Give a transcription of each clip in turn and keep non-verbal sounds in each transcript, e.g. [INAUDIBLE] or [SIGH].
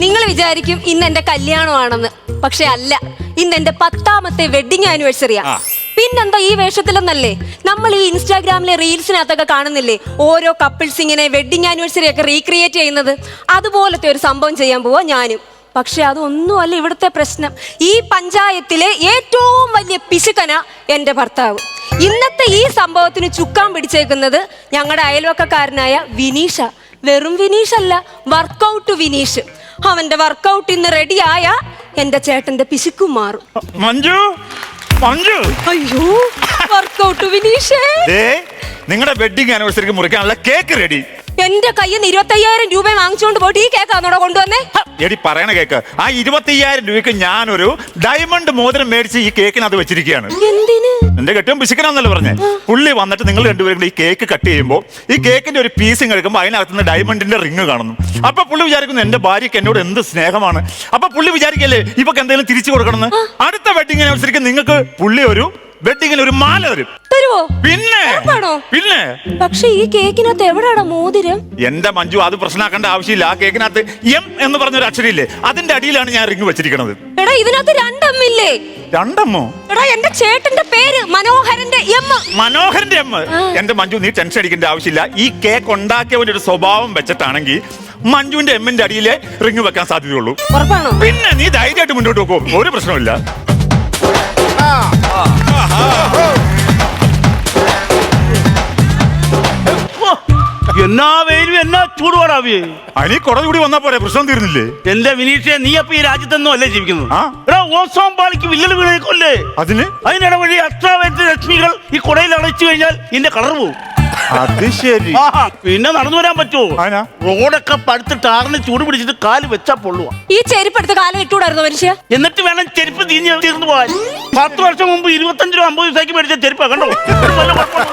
നിങ്ങൾ വിചാരിക്കും ഇന്ന് എന്റെ കല്യാണമാണെന്ന്. പക്ഷെ അല്ല ഇന്ന് എന്റെ പത്താമത്തെ വെഡിങ് ആനിവേഴ്സറിയാ ആ. പിന്നെന്താ ഈ വേഷത്തിലെന്നല്ലേ? നമ്മൾ ഈ ഇൻസ്റ്റാഗ്രാമിലെ റീൽസിനകത്തൊക്കെ കാണുന്നില്ലേ? ഓരോ കപ്പിൾസ് ഇങ്ങനെ വെഡിങ് ആനിവേഴ്സറി ഒക്കെ റീക്രിയേറ്റ് ചെയ്യുന്നത്. അതുപോലത്തെ ഒരു സംഭവം ചെയ്യാൻ പോവാ ഞാനും. പക്ഷെ അതൊന്നുമല്ല ഇവിടുത്തെ പ്രശ്നം. ഈ പഞ്ചായത്തിലെ ഏറ്റവും വലിയ പിശുക്കന എന്റെ ഭർത്താവ്. ഇന്നത്തെ ഈ സംഭവത്തിന് ചുക്കാൻ പിടിച്ചേക്കുന്നത് ഞങ്ങളുടെ അയൽവക്കക്കാരനായ വിനീഷ. വെറും വിനീഷ് അല്ല വർക്കൗട്ട് വിനീഷ്. അവന്റെ വർക്കൗട്ട് ഇന്ന് റെഡിയായ എന്റെ ചേട്ടന്റെ പിശുക്കും മാറും. മഞ്ജു? മഞ്ജു? അയ്യോ. വർക്കൗട്ട് വിനീഷേ. നിങ്ങളുടെ വെഡിങ് ആനിവേഴ്സറിക്ക് മുറിക്കാനുള്ള കേക്ക് റെഡി എന്റെ കയ്യിൽ നിന്ന് ഇരുപത്തയ്യായിരം രൂപ വാങ്ങിച്ചുകൊണ്ട് പോയിട്ട് ഈ കേക്കാന്നോടെ കൊണ്ടുവന്നേ? എടി പറയണ കേക്ക്. ആ ഇരുപത്തിയ്യായിരം രൂപയ്ക്ക് ഞാനൊരു ഡയമണ്ട് മോതിരം മേടിച്ച് ഈ കേക്കിനകത്ത് വെച്ചിരിക്കുകയാണ്. എന്റെ കെട്ടും പിശുക്കനാന്നല്ലേ പറഞ്ഞേ? പുള്ളി വന്നിട്ട് നിങ്ങൾ രണ്ടുപേരും കൂടി ഈ കേക്ക് കട്ട് ചെയ്യുമ്പോൾ ഈ കേക്കിന്റെ ഒരു പീസും കഴിക്കുമ്പോൾ അതിനകത്തുനിന്ന് ഡയമണ്ടിന്റെ റിങ് കാണുന്നു. അപ്പൊ പുള്ളി വിചാരിക്കുന്നു എന്റെ ഭാര്യയ്ക്ക് എന്നോട് എന്ത് സ്നേഹമാണ്. അപ്പൊ പുള്ളി വിചാരിക്കല്ലേ ഇവക്ക് എന്തെങ്കിലും തിരിച്ചു കൊടുക്കണമെന്ന്? അടുത്ത വെഡിങ് ആനിവേഴ്സറിക്ക് നിങ്ങൾക്ക് പുള്ളി ഒരു വെഡിങ്ങിന് ഒരു മാല തരും. തരുവോ? പിന്നെ ഉറപ്പാണോ? പിന്നെ. പക്ഷെ ഈ കേക്കിനകത്ത് എവിടെയാണ് മോതിരം? എന്റെ മഞ്ജു അത് പ്രശ്നമാക്കേണ്ട ആവശ്യമില്ല. ആ കേക്കിനകത്ത് എം എന്ന് പറഞ്ഞൊരു അക്ഷരമില്ലേ അതിന്റെ അടിയിലാണ് ഞാൻ റിങ് വെച്ചിരിക്കുന്നത് എടാ ഇതിനകത്ത് രണ്ടമ്മില്ലേ? രണ്ടമ്മോ? എടാ എന്റെ ചേട്ടന്റെ പേര് മനോഹരന്റെ എം. മനോഹരന്റെ അമ്മ എന്റെ മഞ്ജു നീ ടെൻഷൻ അടിക്കേണ്ട ആവശ്യമില്ല. ഈ കേക്ക് ഉണ്ടാക്കിയവന്റെ ഒരു സ്വഭാവം വെച്ചിട്ടാണെങ്കിൽ മഞ്ജുവിന്റെ എമ്മിന്റെ അടിയിലെ റിങ് വെക്കാൻ സാധ്യതയുള്ളൂ. ഉറപ്പാണോ? പിന്നെ നീ ധൈര്യമായിട്ട് മുന്നോട്ട് പോകും ഒരു പ്രശ്നമില്ല എന്നാ വെയിലും എന്നാ ചൂടുപാടാവേ അനി കുട കൂടി വന്നാ പോരെ പ്രശ്നം തീർന്നില്ലേ? എന്റെ വിനീഷെ നീ അപ്പൊ ഈ രാജ്യത്തൊന്നും അല്ലേ ജീവിക്കുന്നത്? ഓസോം പാളിക്ക് വില്ലൽ വീണേക്കല്ലേ അതിന്? അതിനിടവഴി വഴി അൾട്രാവയലറ്റ് രശ്മികൾ ഈ കുടയിൽ അടച്ചു കഴിഞ്ഞാൽ ഇതിന്റെ കളർ പോകും. അത് ശരി. പിന്നെ നടന്നു വരാൻ പറ്റുമോ? ആനാ? റോഡൊക്കെ പഴുത്ത് ടാറിന് ചൂട് പിടിച്ചിട്ട് കാൽ വെച്ചാ പൊള്ളുക ഈ ചെരുപ്പെടുത്ത് കാലം ഇട്ടുകൂടായിരുന്നു മനുഷ്യ? എന്നിട്ട് വേണം ചെരുപ്പ് തിരിഞ്ഞ് തീർന്നു പോകാൻ. പത്ത് വർഷം മുമ്പ് ഇരുപത്തഞ്ച് രൂപ അമ്പത് ദിവസത്തേക്ക് മേടിച്ച ചെരുപ്പാ കണ്ടോ? ഒരു.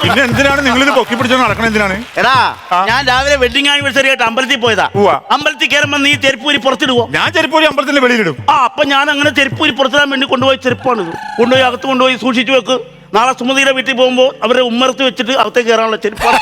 പിന്നെ എന്തിനാണ് നിങ്ങൾ ഇത് പൊക്കി പിടിച്ചോ നടക്കണം എന്തിനാണ്? എടാ ആ. ഞാൻ രാവിലെ വെഡിങ് ആനിവേഴ്സറി ആയിട്ട് അമ്പലത്തിൽ പോയതാ. ഉവ്വ. അമ്പലത്തിൽ കയറുമ്പോ നീ ചെരുപ്പ് ഊരി പുറത്തിടുവോ? ഞാൻ ചെരുപ്പൂരി അമ്പലത്തിന്റെ വെളിയിലിടും. ആ അപ്പൊ ഞാൻ അങ്ങനെ ചെരുപ്പ് ഊരി പുറത്തിടാൻ വേണ്ടി കൊണ്ടുപോയി ചെരുപ്പാണിത്. കൊണ്ടുപോയി അകത്ത് കൊണ്ടുപോയി സൂക്ഷിച്ചു വെക്ക്. നാളെ സുമതിയുടെ വീട്ടിൽ പോകുമ്പോൾ അവരെ ഉമ്മർത്തി വെച്ചിട്ട് അകത്തേക്ക് കയറാനുള്ള ചെരുപ്പാണ്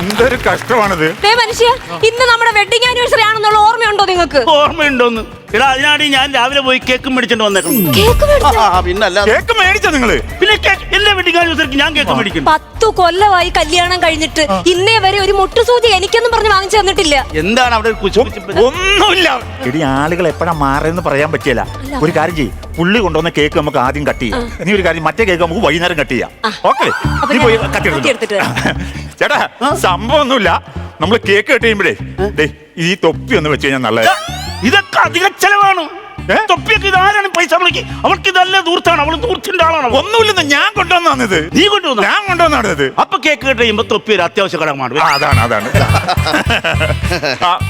എന്തൊരു കഷ്ടമാണിത്. മനുഷ്യ ഇന്ന് നമ്മുടെ വെഡിങ് ആനിവേഴ്സറി ആണെന്നുള്ള ഓർമ്മയുണ്ടോ നിങ്ങൾക്ക്? ഓർമ്മയുണ്ടോന്ന്? എടാ അതിനാണ് ഞാൻ രാവിലെ പോയി കേക്ക് മേടിച്ചിട്ട് വന്നേക്കുന്നത്. കേക്ക് മേടിച്ചോ? പിന്നല്ല കേക്ക് മേടിച്ച നിങ്ങൾ? പിന്നെ കേക്ക് എന്റെ ആനിവേഴ്സറിക്ക് ഞാൻ കേക്ക് മേടിക്കുന്നു. പത്തു കൊല്ലമായി കല്യാണം കഴിഞ്ഞിട്ട് ഇന്നേ വരെ ഒരു മുട്ടുസൂചി എനിക്കൊന്നും പറഞ്ഞ് വാങ്ങിച്ചു തന്നിട്ടില്ല. എന്താണ് അവിടെ ഒരു കുശി ഒന്നുമില്ല. എടി ആളുകൾ എപ്പോഴാ മാറുന്നത് പറയാൻ പറ്റിയല്ല. ഒരു കാര്യം ചെയ്യും. പുള്ളി കൊണ്ടുവന്ന കേക്ക് നമുക്ക് ആദ്യം കട്ട് ചെയ്യാം. നീ ഒരു കാര്യം മറ്റേ കേക്ക് നമുക്ക് വൈകുന്നേരം കട്ട് ചെയ്യാം. ഓക്കെ? അപ്പൊ നീ ഞാൻ പോയി കട്ട് കട്ട് എടുത്തിട്ട് ചേട്ടാ സംഭവം ഒന്നുമില്ല നമ്മൾ കേക്ക് കട്ട് ചെയ്യുമ്പോഴേ ദേ ഈ തൊപ്പി ഒന്ന് വെച്ച് കഴിഞ്ഞാൽ നല്ലത്. ഇതൊക്കെ അധിക ചെലവാണ്? തൊപ്പിയൊക്കെ ഇതാരാണ് പൈസ മുടക്കി? അവൾക്ക് ഇതല്ല ദൂർത്താണ്. അവൾ ദൂർത്തിന്റെ ആളാണ്. ഒന്നുമില്ലെന്ന് ഞാൻ കൊണ്ടുവന്നത് നീ കൊണ്ടുവന്നു? ഞാൻ കൊണ്ടുവന്നത് ഇത്. അപ്പൊ കേക്ക് കട്ട് ചെയ്യുമ്പോ തൊപ്പി ഒരു അത്യാവശ്യ ഘടകമാണ് അതാണ് അതാണ്.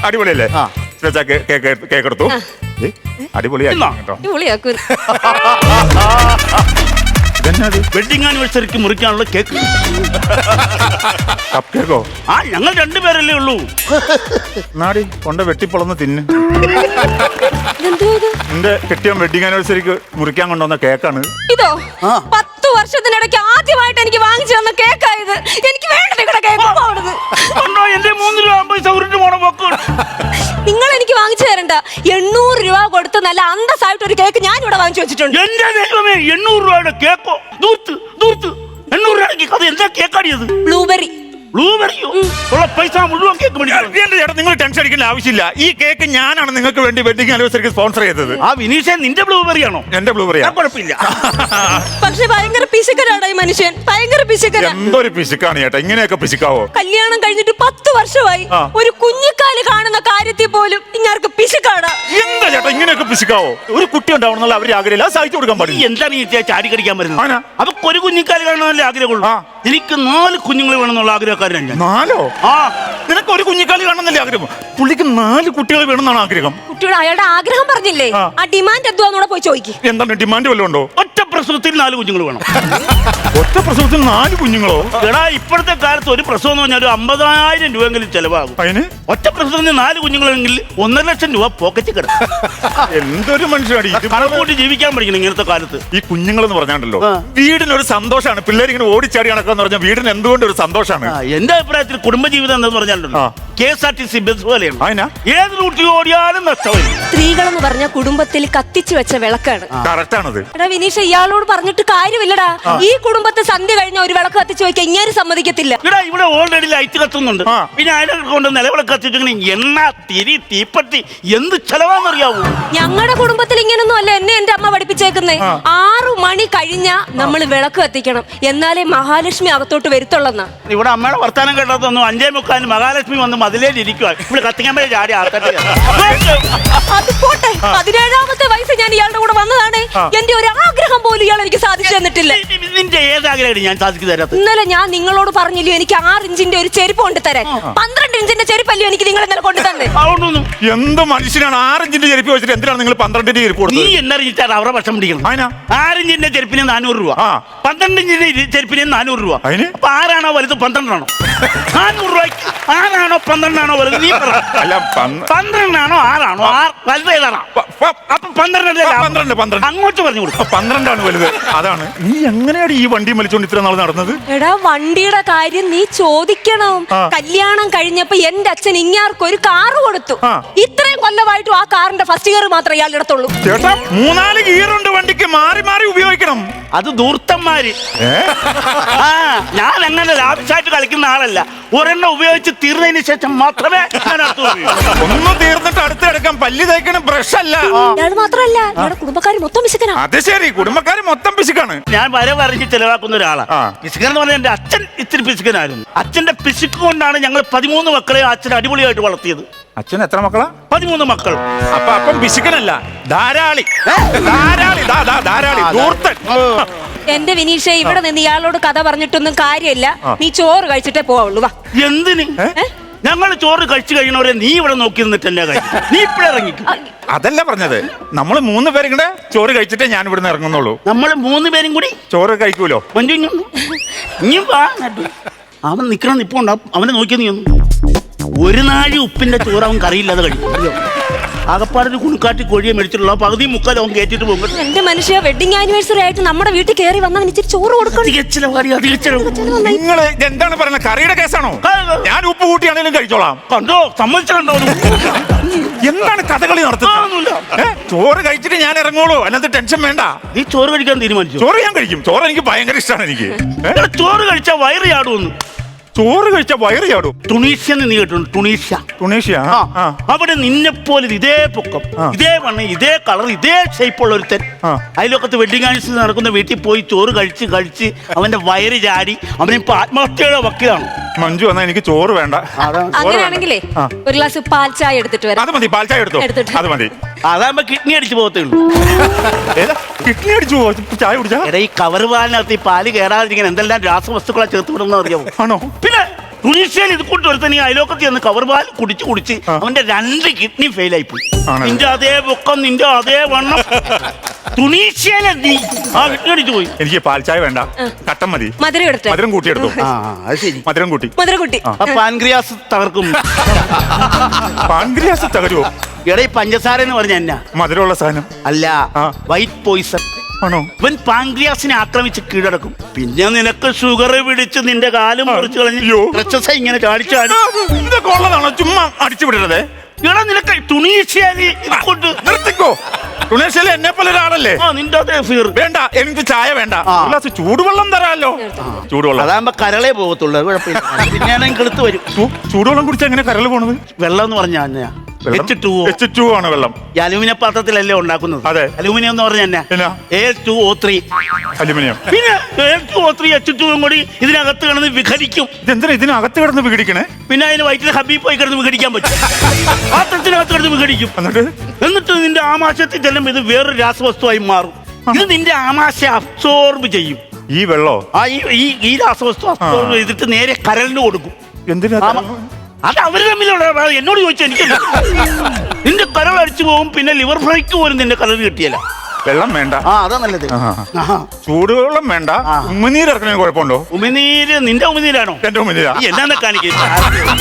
അടിപൊളിയല്ലേ. കേക്ക് എടുത്ത്- ഇന്നാ. കേട്ടോ? [LAUGHS] വെഡിങ് ആനിവേഴ്സറിക്ക് മുറിക്കാനുള്ള കേക്ക് കപ്പ് കേക്കോ ആ ഞങ്ങൾ രണ്ടുപേരല്ലേ ഉള്ളൂ. നാടി കൊണ്ട് വെട്ടിപ്പൊളന്ന് തിന്ന്. ഇതെന്തോ ഇത്? നിന്റെ കെട്ടിയ വെഡിങ് ആനിവേഴ്സറിക്ക് മുറിക്കാൻ കൊണ്ടുവന്ന കേക്കാണ് ഇതോ. പത്ത് വർഷത്തിനിടയ്ക്ക് ആദ്യമായിട്ട് എനിക്ക് വാങ്ങിച്ചു തന്ന കേക്കായത് എനിക്ക് വേണ്ട നിങ്ങളുടെ കേക്ക് കണ്ടോ എന്റെ മൂന്ന് രൂപ അമ്പത് സൗകര്യം പോണ പോക്ക്. നിങ്ങൾ എനിക്ക് വാങ്ങിച്ചു തരണ്ട. എണ്ണൂറ് രൂപ കൊടുത്ത് നല്ല അന്തസ്സായിട്ട് ഒരു കേക്ക് ഞാൻ ഇവിടെ വാങ്ങിച്ചു വെച്ചിട്ടുണ്ട്. എന്റെ ദൈവമേ എണ്ണൂറ് രൂപയുടെ കേക്കോ? ദൂർത്ത് ദൂർത്ത് എണ്ണൂറ് രൂപയ്ക്ക് അത് എന്താ കേക്കാടിയത് ബ്ലൂബെറി. ബ്ലൂബെറിയോ ഉള്ള പൈസ മുഴുവൻ കേക്ക് മേടിക്കണം എന്റെ നിങ്ങൾ ടെൻഷൻ അടിക്കേണ്ട ആവശ്യമില്ല. ഈ കേക്ക് ഞാനാണ് നിങ്ങൾക്ക് വേണ്ടി വെഡിങ് ആനിവേഴ്സറിക്ക് സ്പോൺസർ ചെയ്തത്. ആ വിനീഷേ നിന്റെ ബ്ലൂബെറി ആണോ? എന്റെ ബ്ലൂബെറി കുഴപ്പമില്ല. [LAUGHS] പക്ഷെ ഭയങ്കര പിശുക്കനാണ് ഈ മനുഷ്യൻ. ഭയങ്കര പിശുക്കനാ. എന്തൊരു പിശുക്കാണ് ചേട്ടാ. ഇങ്ങനെയൊക്കെ പിശുക്കാവോ? കല്യാണം കഴിഞ്ഞിട്ട് പത്ത് വർഷമായി ഒരു കുഞ്ഞിക്കാൽ കാണുന്ന കാര്യത്തിൽ പോലും ഇങ്ങാർക്ക് പിശുക്കാണ്. എന്താ ചേട്ടാ ഇങ്ങനെയൊക്കെ പിശുക്കാവോ? ഒരു കുട്ടി ഉണ്ടാവണം എന്നുള്ള അവർ ആഗ്രഹമില്ല. അത് സഹിച്ചു കൊടുക്കാൻ പാടില്ല. എന്താണ് ഈ ചാടി കടിക്കാൻ. വരുന്നത്? അവക്ക് ഒരു കുഞ്ഞിക്കാൽ കാണണമെന്നല്ലേ ആഗ്രഹമുള്ളൂ. എനിക്ക് നാല് കുഞ്ഞുങ്ങൾ വേണമെന്നുള്ള ആഗ്രഹം കുടുംബക്കാരനാണ് ഞാൻ. നാലോ? ആ. നിനക്ക് ഒരു കുഞ്ഞിക്കാലി കാണുന്നില്ലേ ആഗ്രഹം? പുള്ളിക്ക് നാല് കുട്ടികൾ വേണമെന്നാണ് ആഗ്രഹം. കുട്ടികൾ അയാളുടെ ആഗ്രഹം പറഞ്ഞില്ലേ? ആ. ആ ഡിമാൻഡ് എന്തുവാന്നൂടെ പോയി ചോദിക്കും. എന്താണ്? ഡിമാൻഡ് വല്ലതും ഉണ്ടോ? ഒറ്റ പ്രസവത്തിൽ നാല് കുഞ്ഞുങ്ങൾ വേണം. ഒറ്റ പ്രസവത്തിൽ നാല് കുഞ്ഞുങ്ങളോ? എടാ ഇപ്പോഴത്തെ കാലത്ത് ഒരു പ്രസവം എന്ന് പറഞ്ഞാൽ ഒരു അമ്പതിനായിരം രൂപയെങ്കിലും ചെലവാകും. അതിന്? ഒറ്റ പ്രസവത്തിന് നാല് കുഞ്ഞുങ്ങളെങ്കിൽ ഒന്നര ലക്ഷം രൂപ പോക്കറ്റ് കിടക്കും. എന്തൊരു മനുഷ്യനാണ് ഇത് കണക്കൂട്ടി ജീവിക്കാൻ പഠിക്കണം ഇങ്ങനത്തെ കാലത്ത്. ഈ കുഞ്ഞുങ്ങൾ എന്ന് പറഞ്ഞാണ്ടല്ലോ. വീടിനൊരു സന്തോഷമാണ്. പിള്ളേർ ഇങ്ങനെ ഓടിച്ചാടി നടക്കാന്ന് പറഞ്ഞാൽ വീടിന് എന്തുകൊണ്ട് ഒരു സന്തോഷമാണ് എന്റെ അഭിപ്രായത്തിൽ കുടുംബജീവിതം എന്ന് പറഞ്ഞാലുണ്ടല്ലോ. K S R T C bus പോലെയാണ്. ഏത് റൂട്ടിൽ ഓടിയാലും നഷ്ടമില്ല സ്ത്രീകളെന്ന് പറഞ്ഞ കുടുംബത്തിൽ കത്തിച്ചു വെച്ച വിളക്കാണ്. കറക്റ്റ് ആണത്. വിനീഷ് വിനീഷ ഇയാളോട് പറഞ്ഞിട്ട് കാര്യമില്ലടാ. ഈ കുടുംബത്തെ സന്ധ്യ കഴിഞ്ഞ ഒരു വിളക്ക് കത്തിച്ചു വെക്കാൻ ഇങ്ങനെ സമ്മതിക്കത്തില്ല. ഇവിടെ ഇവിടെ ഓൾറെഡി ലൈറ്റ് കത്തുന്നുണ്ട്. പിന്നെ അതിനെ കൊണ്ട് നിലവിളക്ക് കത്തിച്ചിങ്ങനെ എണ്ണ തിരി തീപ്പട്ടി എന്ത് ചെലവാന്നറിയാവൂ? ഞങ്ങളുടെ കുടുംബത്തിൽ ഇങ്ങനൊന്നും അല്ല. എന്നെ എന്റെ അമ്മ പഠിപ്പിച്ചേക്കുന്നേ. ആറു മണി കഴിഞ്ഞാ നമ്മൾ വിളക്ക് കത്തിക്കണം. എന്നാലേ മഹാലക്ഷ്മി അകത്തോട്ട് വരുത്തുള്ളെന്നാ. ഇവിടെ അമ്മയുടെ വർത്താനം കേട്ടതൊന്നും അഞ്ചേ മുക്കാലിന് മഹാലക്ഷ്മി വന്ന് മതിലേലിരിക്കുക ഇവിടെ കത്തിക്കാൻ പറ്റിയ ചാടി ആൾക്കാട്ട് അത് പോട്ടെ. വയസ്സ് ഞാൻ ഇയാളുടെ കൂടെ വന്നതാണ്. എന്റെ ഒരു ആഗ്രഹം പോലും ഇയാൾ എനിക്ക് സാധിച്ചു തന്നിട്ടില്ല. നിന്റെ ഞാൻ സാധിച്ചു ഇന്നലെ ഞാൻ നിങ്ങളോട് പറഞ്ഞില്ലേ എനിക്ക് ആറ് ഇഞ്ചിന്റെ ഒരു ചെരുപ്പ് കൊണ്ട് തരാൻ പന്ത്രണ്ട് ഇഞ്ചിന്റെ ചെരുപ്പല്ലോ എനിക്ക് നിങ്ങൾ ഇന്നലെ കൊണ്ടു തന്നെ? എന്ത് മനുഷ്യനാണ് ആറിഞ്ചിന്റെ ചെരുപ്പ് വെച്ചിട്ട് എന്തിനാണ് നിങ്ങൾ പന്ത്രണ്ടിന്റെ ചെരുപ്പ് നീ കൊടുത്തത്? എന്നറിയിച്ചാൽ അവരെ ഭക്ഷണം പിടിക്കണം അതിനാ? ആറിഞ്ചിന്റെ ചെരുപ്പിന് നാനൂറ് രൂപ. ആ. പന്ത്രണ്ട് ഇഞ്ചിന്റെ ഇരു- ചെരുപ്പിന് നാനൂറ് രൂപ. അതിന്? അപ്പൊ ആരാണോ വലുത് പന്ത്രണ്ടാണോ? നാനൂറ് രൂപയ്ക്ക് ആരാണോ പന്ത്രണ്ടാണോ വലുത്? നീ പറ. അല്ല പന്ത്ര- പന്ത്രണ്ടാണോ ആറാണോ? ആറ് വലുത് ഏതാണോ? പ- പ- അപ്പൊ പന്ത്രണ്ടല്ലേ ലാഭം? പന്ത്രണ്ട്, പന്ത്രണ്ട്. അങ്ങോട്ട് പറഞ്ഞു കൊടുക്കും. പന്ത്രണ്ടാണ് വലുത്. അതാണ്. നീ എങ്ങനെയാണ് ഈ വണ്ടി വലിച്ചോണ്ട് ഇത്ര നാൾ നടന്നത്? എടാ വണ്ടിയുടെ കാര്യം നീ ചോദിക്കണം. കല്യാണം കല്യാണം കഴിഞ്ഞപ്പോ എന്റെ അച്ഛൻ ഇങ്ങാർക്ക് ഒരു കാറ് കൊടുത്തു. ആ. ഇത്രയും കൊല്ലമായിട്ടും ആ കാറിന്റെ ഫസ്റ്റ് ഗിയർ മാത്രമേ ഇയാളുടെ അടുത്തുള്ളൂ. ചേട്ടാ മൂന്നാൽ ഉണ്ട് വണ്ടിക്ക്. മാറി മാറി ഉപയോഗിക്കണം. അത് ദൂർത്തന്മാര് ആ ഞാൻ അങ്ങനെ ലാഭിച്ചായിട്ട് കളിക്കുന്ന ആളല്ല. ഒരെണ്ണം ഉപയോഗിച്ച് തീർന്നതിന് ശേഷം മാത്രമേ ഞാൻ അടുത്ത് ഉപയോഗിക്കൂ. ഒന്നും തീർന്നിട്ട് അടുത്ത് എടുക്കാൻ പല്ലി തേക്കണം ബ്രഷ് അല്ല. ഇയാൾ മാത്രമല്ല ഇയാളുടെ കുടുംബക്കാർ മൊത്തം വിശക്കനാ. അത് ശരി കുടുംബക്കാര് മൊത്തം പിശുക്കാണ് ഞാൻ വരെ വരഞ്ഞ് ചെലവാക്കുന്ന ഒരാളാണ് ആ. പിശുക്കൻ എന്ന് പറഞ്ഞാൽ എന്റെ അച്ഛൻ ഇത്തിരി പിശുക്കനായിരുന്നു അച്ഛന്റെ പിശുക്ക് കൊണ്ടാണ് ഞങ്ങൾ പതിമൂന്ന് മക്കളെ അച്ഛൻ അടിപൊളിയായിട്ട് വളർത്തിയത്. അച്ഛൻ എത്ര മക്കളാ? പതിമൂന്ന് മക്കൾ. അപ്പൊ അപ്പം പിശുക്കനല്ല ധാരാളി. ധാരാളി ദാ, ദാ, ധാരാളി എന്റെ വിനീഷ ഇവിടെ നിന്ന് ഇയാളോട് കഥ പറഞ്ഞിട്ടൊന്നും കാര്യമില്ല. നീ ചോറ് കഴിച്ചിട്ടേ പോവുള്ളൂ വാ. എന്തിന്? ഞങ്ങൾ ചോറ് കഴിച്ചു കഴിയണവരെ നീ ഇവിടെ നോക്കി നിന്നിട്ട് എന്നെ കാര്യം? നീ ഇപ്പഴിറങ്ങിക്കും അതല്ല പറഞ്ഞത്. നമ്മൾ മൂന്ന് പേരും കൂടെ ചോറ് കഴിച്ചിട്ടേ ഞാൻ ഇവിടുന്ന് ഇറങ്ങുന്നുള്ളൂ. നമ്മൾ മൂന്ന് പേരും കൂടി ചോറ് കഴിക്കൂലോ? നീ വാ. അവൻ നിക്കണം നിപ്പുണ്ടാവും അവനെ നോക്കി നീ ഒന്ന് ഒരു നാഴി ഉപ്പിന്റെ ചോറ് അവൻ കറിയില്ലാതെ കഴിക്കും. അകപ്പാടിന് കുണുക്കാട്ടി കോഴിയെ മേടിച്ചിട്ടുള്ള. പകുതി മുക്കാലും അവൻ കയറ്റിട്ട് പോകും. എന്റെ മനുഷ്യ വെഡിങ് ആനിവേഴ്സറി ആയിട്ട് നമ്മുടെ വീട്ടിൽ കയറി വന്നവൻ ഇച്ചിരി ചോറ് കൊടുക്കണം. നിങ്ങൾ എന്താണ് പറയുന്നത്? കറിയുടെ കേസാണോ? ഞാൻ ഉപ്പ് കൂട്ടിയാണെങ്കിലും കഴിച്ചോളാം. കണ്ടോ? സമ്മതിച്ചോ എന്താണ് കഥകളി നടത്തുന്നത്? ചോറ് കഴിച്ചിട്ട് ഞാൻ ഇറങ്ങോളൂ അല്ലാതെ ടെൻഷൻ വേണ്ട. നീ ചോറ് കഴിക്കാൻ തീരുമാനിച്ചു? ചോറ് ഞാൻ കഴിക്കും. ചോറ് എനിക്ക് ഭയങ്കര ഇഷ്ടമാണ് എനിക്ക്? ചോറ് കഴിച്ചാൽ വയറ് ചാടുമെന്ന്. ചോറ് കഴിച്ച വയറ് ചാടും. ടുണീഷ്യ നീ കേട്ടു ടുണീഷ്യ ടുണീഷ്യ ആ, ആ അവിടെ നിന്നെപ്പോലെ ഇതേ പൊക്കം ആ. ഇതേ വണ്ണം ഇതേ കളർ ഇതേ ഷേപ്പ് ഉള്ള ഒരുത്തൻ. ആ. അതിലൊക്കത്ത് വെഡിങ് ആഴ്ച നടക്കുന്ന വീട്ടിൽ പോയി ചോറ് കഴിച്ച് കഴിച്ച് അവന്റെ വയറ് ചാടി അവനിപ്പോ ആത്മഹത്യയുടെ വക്കീലാണ്. മഞ്ജു എന്നാ എനിക്ക് ചോറ് വേണ്ട. അങ്ങനെയാണെങ്കിലേ ആ. ഒരു ഗ്ലാസ് പാൽ ചായ എടുത്തിട്ട് വരാം. അത് മതി പാൽ ചായ എടുത്തോ? എടുത്തിട്ട്. അത് മതി. അതാകുമ്പോ കിഡ്നി അടിച്ചു പോകത്തേ ഉള്ളൂ. ഏതാ? കിഡ്നി അടിച്ചു പോവാ? ചായ കുടിച്ചാ? എടാ ഈ കവർ പാലിനകത്ത് ഈ പാൽ കയറാതിരിക്കാൻ എന്തെല്ലാം രാസവസ്തുക്കളാണ് ചേർത്ത് വിടുന്ന അറിയാമോ ആണോ? പിന്നെ ടുണീഷ്യയിൽ ഇത് കൊണ്ടുവരുത്തൻ ഈ അയലോക്കത്തിൽ ചെന്ന് കവർ പാൽ കുടിച്ച് കുടിച്ച് അവന്റെ രണ്ട് കിഡ്നി ഫെയിൽ ആയി പോയി ആണല്ലേ? നിന്റെ അതേ പൊക്കം നിന്റെ അതേ വണ്ണം. ടുണീഷ്യയിലെ നീ ആ കിഡ്നി അടിച്ചു പോയി. എനിക്ക് പാൽ ചായ വേണ്ട. കട്ടൻ മതി. മധുരം എടുത്തേ. മധുരം കൂട്ടിയെടുത്തു. ആ അത് ശരി. മധുരം കൂട്ടി. മധുരക്കുട്ടി ആ. ആ പാൻക്രിയാസ് തകർക്കും. പാൻക്രിയാസ് തകരുവോ? എടാ ഈ പഞ്ചസാര എന്ന് പറഞ്ഞ എന്നാ? മധുരമുള്ള സാധനം. അല്ല ആ. വൈറ്റ് പോയിസൺ ആണോ? ഇവൻ പാങ്ക്രിയാസിനെ ആക്രമിച്ച് കീഴടക്കും. പിന്നെ നിനക്ക് ഷുഗർ പിടിച്ച് നിന്റെ കാലും മുറിച്ച് കളഞ്ഞു എക്സസൈസ് ഇങ്ങനെ ചാടിച്ചാടി ഇതൊക്കെ ഉള്ളതാണോ ചുമ്മാ അടിച്ചു വിടരുതേ. ഇള നിനക്ക് തുണീശ്ശേരി കൊണ്ട് നിർത്തിക്കോ. തുണേശ്ശേരി എന്നെ പോലെ ഒരാളല്ലേ? നിന്റെ അതേ ഫീർ വേണ്ട എനിക്ക് ചായ വേണ്ട. ഗ്ലാസ് ചൂടുവെള്ളം തരാമല്ലോ. ചൂടുവെള്ളം. അതാകുമ്പോ കരളേ പോകത്തുള്ളൂ കുഴപ്പമില്ല. പിന്നെ ഞാൻ വരും ചൂടുവെള്ളം കുടിച്ച് എങ്ങനെ കരൾ പോണത്? വെള്ളം എന്ന് പറഞ്ഞാ H2O. എച്ച് ആണ് വെള്ളം. ഈ അലൂമിനിയ പാത്രത്തിലല്ലേ ഉണ്ടാക്കുന്നത്? അതെ. അലൂമിനിയം എന്ന് പറഞ്ഞ എന്നാ? അലുമിനിയം. പിന്നെ A two O three H two കൂടി ഇതിനകത്ത് കിടന്ന് വിഘടിക്കും. ഇതെന്തിനാ ഇതിനകത്ത് കിടന്ന് വിഘടിക്കണേ? പിന്നെ അതിന് വയറ്റിൽ ഹബി പോയി കിടന്ന് വിഘടിക്കാൻ പറ്റും. പാത്രത്തിനകത്ത് കിടന്ന് വിഘടിക്കും. എന്നിട്ട്? എന്നിട്ട് നിന്റെ ആമാശയത്തിൽ ചെല്ലുമ്പോൾ ഇത് വേറൊരു രാസവസ്തുവായി മാറും. ഇത് നിന്റെ ആമാശയം അബ്സോർബ് ചെയ്യും. ഈ വെള്ളോ? ആ ഈ ഈ- രാസവസ്തു അബ്സോർബ് ചെയ്തിട്ട് നേരെ കരലിന് കൊടുക്കും. എന്തിനാ അത് അവർ തമ്മിലുള്ള അത് എന്നോട് ചോദിച്ചു എനിക്ക് നിന്റെ കരൾ അടിച്ചു പോകും പിന്നെ ലിവർ ഫ്രൈക്ക് പോലും നിന്റെ കരൾ കിട്ടിയല്ല. വെള്ളം വേണ്ട. ആ അതാ നല്ലത്. ചൂടുവെള്ളം വേണ്ട. ഉമിനീര് ഇറക്കണതിന് കുഴപ്പമുണ്ടോ? ഉമിനീര് നിന്റെ ഉമിനീരാണോ? എന്റെ ഉമിനീരാ. എന്നാ എന്നാന്ന് കാണിക്കും?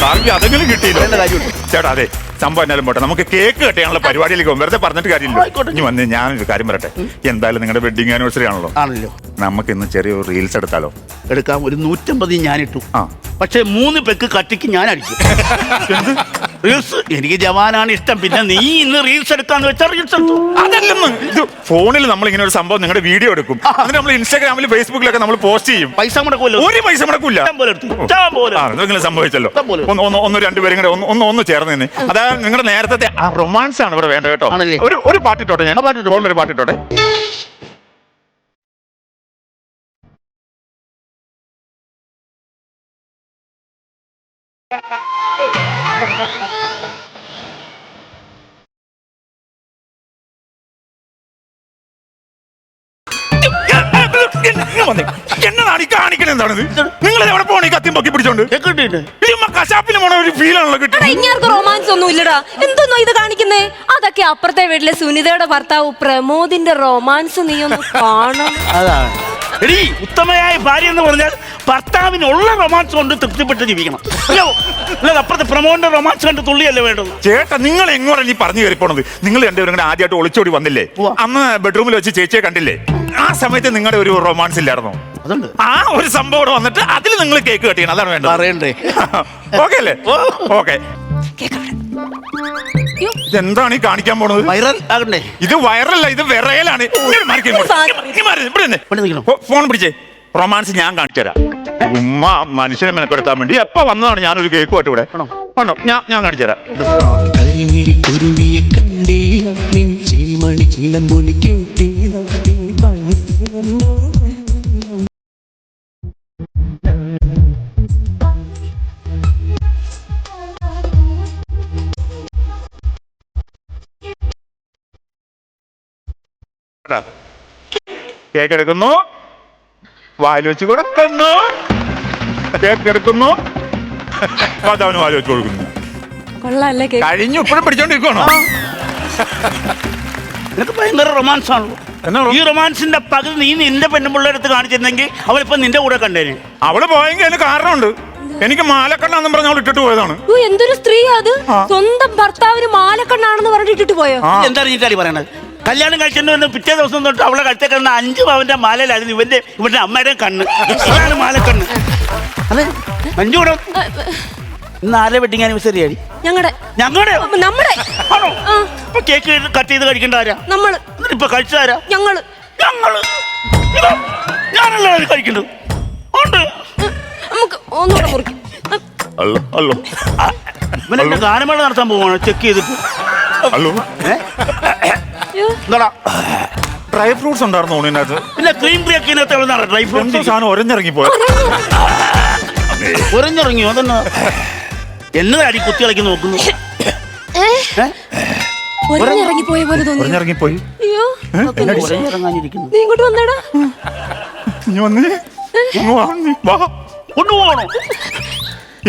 ബാക്കി അതെങ്കിലും കിട്ടിയില്ല. ചേട്ടാ അതെ. സംഭവം എന്നാലും പോട്ടെ. നമുക്ക് കേക്ക് കെട്ടിയാണല്ലോ പരിപാടിയിലേക്ക് പോകും. വെറുതെ പറഞ്ഞിട്ട് കാര്യമില്ല. ഇനി വന്ന് ഒരു കാര്യം പറയട്ടെ. എന്തായാലും നിങ്ങളുടെ വെഡിങ് ആനിവേഴ്സറി ആണല്ലോ. ആണല്ലോ. നമുക്ക് ഇന്ന് ചെറിയൊരു റീൽസ് എടുത്താലോ? എടുക്കാം. ഒരു നൂറ്റമ്പത് ഞാനിട്ടു. ആ. പക്ഷേ മൂന്ന് പെക്ക് കട്ടിക്ക് ഞാൻ അടിക്കും [LAUGHS] റീൽസ് എനിക്ക് ജവാനാണ് ഇഷ്ടം. പിന്നെ നീ ഇന്ന് റീൽസ് എടുക്കാന്ന് വെച്ചാൽ റീൽസ് എടുത്തു. അതല്ലെന്ന്. ഇത് ഫോണിൽ നമ്മൾ ഇങ്ങനെ ഒരു സംഭവം നിങ്ങളുടെ വീഡിയോ എടുക്കും. അതിന് നമ്മൾ ഇൻസ്റ്റാഗ്രാമിൽ ഫേസ്ബുക്കിലൊക്കെ നമ്മൾ പോസ്റ്റ് ചെയ്യും. പൈസ മുടക്കുമല്ലോ. ഒരു പൈസ മുടക്കൂല. ഇഷ്ടം പോലെ എടുത്തു. ഇഷ്ടം പോലെ ആ എന്തെങ്കിലും സംഭവിച്ചല്ലോ. ഇഷ്ടം പോലെ. ഒന്ന് ഒന്ന് ഒന്ന് രണ്ടുപേരും കൂടെ ഒന്ന് ഒന്ന് ഒന്ന് ചേർന്ന് നിന്ന്. അതായത് നിങ്ങളുടെ നേരത്തെ ആ റൊമാൻസ് ആണ് ഇവിടെ വേണ്ട കേട്ടോ. ആണല്ലേ? ഒരു ഒരു പാട്ടിട്ടോട്ടെ ഞാൻ. പാട്ടിട്ട് ഒരു പാട്ടിട്ടോട്ടെ എന്നതാണ് ഈ കാണിക്കണത് എന്താണിത്? നിങ്ങൾ എവിടെ പോണ ഈ കത്തിയും പൊക്കി പിടിച്ചോണ്ട്? കശാപ്പിന് പോണ ഒരു ഫീലാണല്ലോ എടാ കിട്ടുന്നത്. ഇങ്ങാർക്ക് റൊമാൻസ് ഒന്നും ഇല്ലടാ. എന്തോന്നോ ഇത് കാണിക്കുന്നേ? അതൊക്കെ അപ്പുറത്തെ വീട്ടിലെ സുനിതയുടെ ഭർത്താവ് പ്രമോദിന്റെ റൊമാൻസ് നീ ഒന്ന് കാണണം. അതാണ്. എടീ ഉത്തമയായ ഭാര്യ എന്ന് പറഞ്ഞാൽ ഭർത്താവിനുള്ള റൊമാൻസ് കൊണ്ട് തൃപ്തിപ്പെട്ട് ജീവിക്കണം. അല്ലോ? അല്ലാതെ അപ്പുറത്തെ പ്രമോന്റെ റൊമാൻസ് കണ്ട് തുള്ളിയല്ലേ വേണ്ടത്? ചേട്ടാ നിങ്ങൾ എങ്ങോട്ടാണ് നീ പറഞ്ഞു കയറി പോണത് നിങ്ങൾ രണ്ടുപേരും ഇങ്ങനെ ആദ്യമായിട്ട് ഒളിച്ചോടി വന്നില്ലേ? അന്ന് ബെഡ്റൂമിൽ വെച്ച് ചേച്ചിയെ കണ്ടില്ലേ? ആ സമയത്ത് നിങ്ങളുടെ ഒരു റൊമാൻസ് ഇല്ലായിരുന്നു? അതുണ്ട്. ആ ഒരു സംഭവം വന്നിട്ട് അതിൽ നിങ്ങൾ കേക്ക് കട്ടിയാണ് അതാണ് വേണ്ടത്. പറയണ്ടേ. [LAUGHS] ഓക്കെ അല്ലേ? ഓക്കെ അയ്യോ, ഇതെന്താണ് ഈ കാണിക്കാൻ പോണത്? വൈറൽ ആകണ്ടേ? ഇത് വൈറലല്ല ഇത് വിറയലാണ്. ഫോൺ പിടിച്ചേ. റൊമാൻസ് ഞാൻ കാണിച്ചു തരാം. ഉമ്മ മനുഷ്യനെ മെനക്കെടുത്താൻ വേണ്ടി എപ്പോ വന്നതാണ് ഞാനൊരു കേക്ക് ആയിട്ട് ഇവിടെ ആണോ? ആണോ ഞാൻ ഞാൻ കാണിച്ചു തരാം. കേക്ക് എടുക്കുന്നു. വായിൽ വെച്ച് കൊടുക്കുന്നു. കേക്ക് എടുക്കുന്നു. ഭർത്താവിന് വായിൽ വെച്ച് കൊടുക്കുന്നു. കൊള്ളാല്ലേ കഴിഞ്ഞു ഇപ്പോഴും പിടിച്ചോണ്ടിരിക്കണോ നിനക്ക് ഭയങ്കര റൊമാൻസ് ആണല്ലോ ഈ റൊമാൻസിന്റെ പകുതി നീ നിന്റെ പെണ്ണുമ്പിള്ള അടുത്ത് കാണിച്ചിരുന്നെങ്കിൽ അവളിപ്പോ നിന്റെ കൂടെ കണ്ടേനെ. അവൾ പോയെങ്കിൽ അതിന് കാരണമുണ്ട്. എനിക്ക് മാലക്കണ്ണാന്നും പറഞ്ഞ അവൾ ഇട്ടിട്ട് പോയതാണ്. ഓ, എന്തൊരു സ്ത്രീ അത്. സ്വന്തം ഭർത്താവിന് മാലക്കണ്ണാണെന്ന് പറഞ്ഞിട്ട് ഇട്ടിട്ട് പോയോ? ആ. എന്താ നീറ്റാടി പറയണത്? കല്യാണം കഴിച്ചെന്ന് വന്ന് പിറ്റേ ദിവസം തൊട്ട് അവളെ കഴുത്തെ കിടന്ന അഞ്ച് പവന്റെ മാലയിലായിരുന്നു ഇവന്റെ ഇവന്റെ അമ്മയുടെ കണ്ണ്. അതാണ് മാലക്കണ്ണ്. അതെ. അഞ്ചു കൂടെ ഇന്ന് ആരെ വെഡിങ് ആനിവേഴ്സറി ആയി ഞങ്ങളുടെ ഞങ്ങളുടെ നമ്മുടെ. ആണോ? ഇപ്പൊ കേക്ക് കട്ട് ചെയ്ത് കഴിക്കേണ്ട ആരാ? നമ്മൾ. ഇപ്പൊ കഴിച്ചാരാ ഞങ്ങൾ. ഞങ്ങൾ. ഞാനല്ലേ കഴിക്കുന്നത് ഉണ്ട്. നമുക്ക് ഒന്നുകൂടെ മുറിക്കും. അല്ലോ അല്ലോ. ഇവനെ ഗാനമേള നടത്താൻ പോവാണ്. ചെക്ക് ചെയ്തിട്ട്. അല്ലോ. ഏ? എന്താടാ? ഡ്രൈ ഫ്രൂട്ട്സ് ഉണ്ടായിരുന്നു ഊണിനകത്ത്. പിന്നെ ക്രീം ബ്രേക്കിനകത്ത് എവിടെ ഡ്രൈ എന്തോ ഫ്രൂട്ട്സ് സാധനം ഒരഞ്ഞിറങ്ങി പോയത് ഉറഞ്ഞിറങ്ങിയോ അതന്നെ എന്നതാടി കുത്തി കളിക്ക് നോക്കുന്നു ഏ, ഏ? ഒരഞ്ഞിറങ്ങി പോയ പോലെ തോന്നി. ഒരഞ്ഞിറങ്ങിപ്പോയി. അയ്യോ. ഉറഞ്ഞിറങ്ങാനിരിക്കുന്നു നീ ഇങ്ങോട്ട് വന്നേടാ. നീ വന്നേ. ഇങ്ങ് വാ, നീ വാ. കൊണ്ടുപോകണോ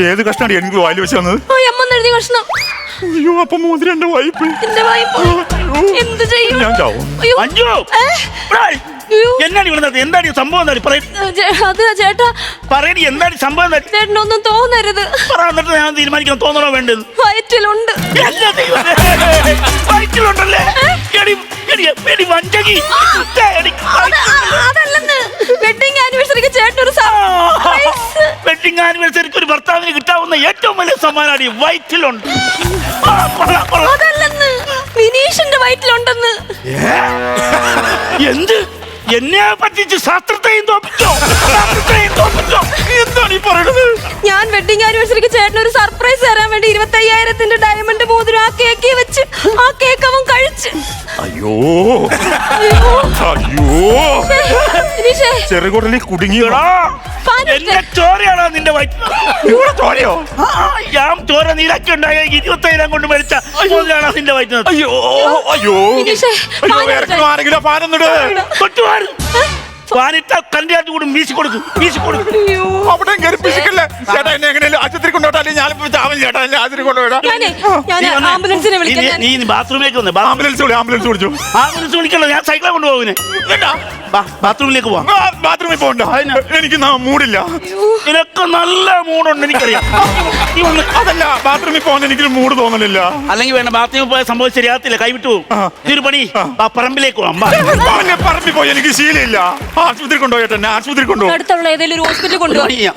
ഏത് കഷ്ടാണ് എനിക്ക് വായിൽ വെച്ച് വന്നത് ഓ അമ്മ എഴുതി കഷ്ണം. അയ്യോ അപ്പൊ മോതിരി എന്റെ വായ്പ എന്റെ വായ്പ എന്ത് ചെയ്യും? ഞാൻ ചാവും. അയ്യോ. അഞ്ചു ഏ? ഇവിടെ ആയി. അയ്യോ. എന്നാടി ഇവിടെ നടന്നത്? എന്താടി സംഭവം എന്താടി? പറയടി ചേ- അത് ചേട്ടാ. പറയടി എന്താടി സംഭവം എന്താടി? ചേട്ടനൊന്നും തോന്നരുത്. പറ എന്നിട്ട് ഞാൻ തീരുമാനിക്കണം. തോന്നണോ വേണ്ടത് വയറ്റിലുണ്ട്. എല്ലാ ദൈവമേ. വയറ്റിലുണ്ടല്ലേ? എടി എടി എടി വഞ്ചകി. എടി, അത് അ- അതല്ലെന്ന്. വെഡിങ് ആനിവേഴ്സറിക്ക് സർപ്രൈസ് വെഡിങ് ആനിവേഴ്സറിക്ക് ഒരു ഭർത്താവിന് കിട്ടാവുന്ന ഏറ്റവും വലിയ സമ്മാനമാണ് ഈ വയറ്റിലുണ്ട്. ആ, കൊള്ളാം, കൊള്ളാം. വയറ്റിലുണ്ടെന്ന്. എന്ത്? എന്നെ പറ്റിച്ച് ശാസ്ത്രത്തെയും തോപ്പിച്ചോ? എന്താണ് ഈ പറയണത്? ഞാൻ വെഡിങ് ആനിവേഴ്സറിക്ക് ചേട്ടന് ഒരു സർപ്രൈസ് തരാൻ വേണ്ടി ഇരുപത്തയ്യായിരത്തിന്റെ ഡയമണ്ട് മോതിരം ആ കേക്ക് വെച്ച് ആ കേക്ക് അവൻ കഴിച്ച്. അയ്യോ. അയ്യോ. വിനീഷേ ചെറുകുടലിൽ കുടുങ്ങിയടാ എന്റെ ചോരയാണോ നിന്റെ ഞാൻ ചോര നീരാക്കി ഉണ്ടായ ഇരുപത്തയ്യായിരം കൊണ്ട് മരിച്ചോ നിന്റെ അയ്യോ അയ്യോ. ആരെങ്കിലും പാനൊന്നിട്. ഫാനിട്ട കണ്ടിയാട്ട് കൂടും വീശി കൊടുക്കും വീശി കൊടുക്കും. അവിടെ കയറി പിശുക്കല്ലേ? ചേട്ടാ എന്നെ എങ്ങനെയാലും ആശുപത്രി കൊണ്ടുപോട്ടെ അല്ലെങ്കിൽ ഞാനിപ്പോ ചാവൻ ചേട്ടാ എന്നെ ആശുപത്രി കൊണ്ടുപോയിടാ. ഞാനേ ഞാൻ നീ വന്നേ. ആംബുലൻസിനെ നീ- വിളിക്കാൻ നീ- ഞാൻ- നീ ബാത്റൂമിലേക്ക് വന്നേ ബാ- ആംബുലൻസ് വിളി ആംബുലൻസ് വിളിച്ചു. ആംബുലൻസ് വിളിക്കണ്ട ഞാൻ സൈക്കിളെ കൊണ്ടുപോകുന്നേ കേട്ടാ ബാത്റൂമിലേക്ക് പോവാം. ബാത്റൂമിൽ പോകണ്ട അതിനാ? എനിക്ക് നാ മൂടില്ല. നിനക്ക് നല്ല മൂടുണ്ട് എനിക്കറിയാം. നീ വന്ന് അതല്ല ബാത്റൂമിൽ പോകുന്ന എനിക്ക് മൂഡ് തോന്നലില്ല അല്ലെങ്കിൽ വേണ്ട ബാത്റൂമിൽ പോയ സംഭവം ശരിയാകത്തില്ല. കൈവിട്ടു പോകും. ആ. നീ ഒരു പണി ആ. പറമ്പിലേക്ക് പോവാം. പറമ്പിൽ പോയി എനിക്ക് ശീലമില്ല. ആശുപത്രി കൊണ്ടുപോയിട്ട് എന്നെ ആശുപത്രി കൊണ്ടുപോകും അടുത്തുള്ള ഏതെങ്കിലും ഒരു ഹോസ്പിറ്റലിൽ കൊണ്ടുപോയി. ചെയ്യാം.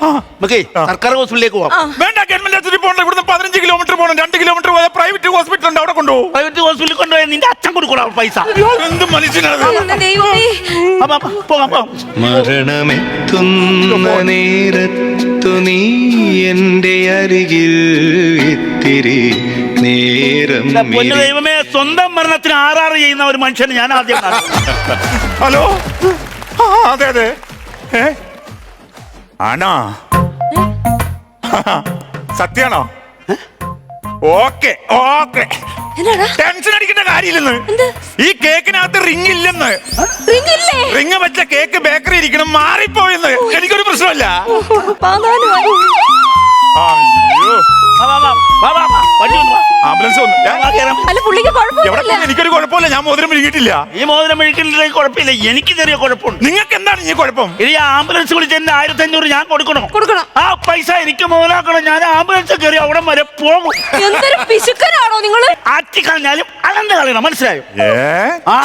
സർക്കാർ ഹോസ്പിറ്റലിലേക്ക് പോവാം. വേണ്ട ഗവൺമെന്റ് ആശുപത്രി പോകണ്ട ഇവിടുന്ന് പതിനഞ്ച് കിലോമീറ്റർ പോകണം രണ്ട് കിലോമീറ്റർ പോയാൽ പ്രൈവറ്റ് ഹോസ്പിറ്റൽ ഉണ്ട് അവിടെ കൊണ്ടുപോകും. പ്രൈവറ്റ് ഹോസ്പിറ്റലിൽ കൊണ്ടുപോയി നിന്റെ അച്ഛൻ കൊടുക്കണം പൈസ? എന്ത് മനുഷ്യനാണ് പോകാം പോകാം. മരണമെത്തുന്ന നേരത്തു നീ എന്റെ അരികിൽ ഇത്തിരി നേരം ദൈവമേ സ്വന്തം മരണത്തിന് ആറാറ് ചെയ്യുന്ന ഒരു മനുഷ്യന് ഞാൻ ആദ്യം കാണും. ഹലോ? ആ അതെ അതെ. ഏ? ആണോ? [LAUGHS] സത്യാണോ? Okay okay. എന്നാടാ? ടെൻഷൻ അടിക്കേണ്ട കാര്യമില്ലെന്ന്. ഈ കേക്കിനകത്ത് റിംഗ് ഇല്ലെന്ന്. റിംഗ് ഇല്ലേ? റിങ് വെച്ച കേക്ക് ബേക്കറി ഇരിക്കണം മാറിപ്പോയെന്ന്. എനിക്കൊരു പ്രശ്നമല്ല. പാതാനുമായി. അയ്യോ. വാ, വാ, വാ, വാ, വാ, വാ, വണ്ടി കൊണ്ട് വാ. ആംബുലൻസ് വന്നു. അല്ല പുള്ളിക്ക് എവിടെ കുഴപ്പമില്ല പോയി എനിക്കൊരു കുഴപ്പമില്ല. ഞാൻ മോതിരം വിഴുങ്ങിയിട്ടില്ല ഈ മോതിരം മെഴുക്കില്ലെങ്കിൽ കുഴപ്പമില്ല. എനിക്ക് ചെറിയ കുഴപ്പമുണ്ട്. നിങ്ങൾക്ക് എന്താണ് ഈ കുഴപ്പം? ഇനി ആംബുലൻസ് വിളിച്ച് എന്റെ ആയിരത്തി അഞ്ഞൂറ് ഞാൻ കൊടുക്കണോ. കൊടുക്കണം. ആ പൈസ എനിക്ക് മുതലാക്കണം. ഞാൻ ആംബുലൻസ് കയറി അവിടെ വരെ പോകും. എന്തൊരു പിശുക്കനാണോ നിങ്ങൾ? ആറ്റി കളഞ്ഞാലും അനന്ത കളയണം. മനസ്സിലായോ? ഏ? ആ.